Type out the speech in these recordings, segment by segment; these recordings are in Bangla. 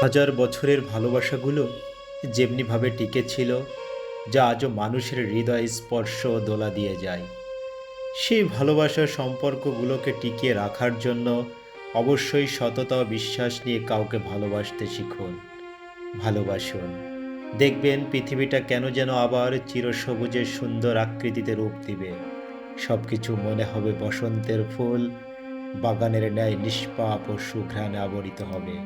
হাজার বছরের ভালোবাসাগুলো যেমনিভাবে টিকে ছিল, যা আজও মানুষের হৃদয় স্পর্শ দোলা দিয়ে যায়। সেই ভালোবাসার সম্পর্কগুলোকে টিকিয়ে রাখার জন্য অবশ্যই সততা বিশ্বাস নিয়ে কাউকে ভালোবাসতে শিখুন, ভালোবাসুন। দেখবেন পৃথিবীটা কেন যেন আবার চিরসবুজের সুন্দর আকৃতিতে রূপ দিবে। সব কিছু মনে হবে বসন্তের ফুল, বাগানের ন্যায় নিষ্পাপ ও সুঘ্রাণে আবরিত হবে।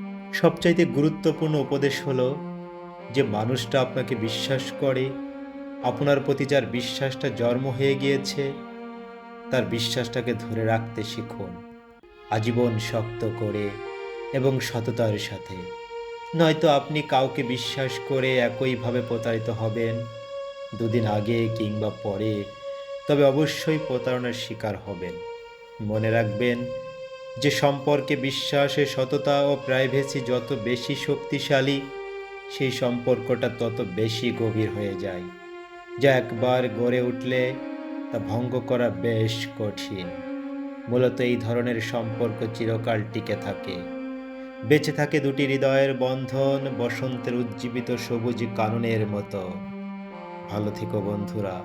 সবচাইতে গুরুত্বপূর্ণ উপদেশ হলো যে মানুষটা আপনাকে বিশ্বাস করে, আপনার প্রতি যার বিশ্বাসটা জন্ম হয়ে গিয়েছে, তার বিশ্বাসটাকে ধরে রাখতে শিখুন, আজীবন শক্ত করে এবং সততার সাথে। নয়তো আপনি কাউকে বিশ্বাস করে একইভাবে প্রতারিত হবেন দুদিন আগে কিংবা পরে, তবে অবশ্যই প্রতারণার শিকার হবেন। মনে রাখবেন যে সম্পর্কে বিশ্বাসে সততা ও প্রাইভেসি যত বেশি শক্তিশালী, সেই সম্পর্কটা তত বেশি গভীর হয়ে যায়, যা একবার গড়ে উঠলে তা ভঙ্গ করা বেশ কঠিন। মূলত এই ধরনের সম্পর্ক চিরকাল টিকে থাকে। বেঁচে থাকে দুটি হৃদয়ের বন্ধন বসন্তের উজ্জীবিত সবুজ কাননের মতো। ভালো থেকো বন্ধুরা।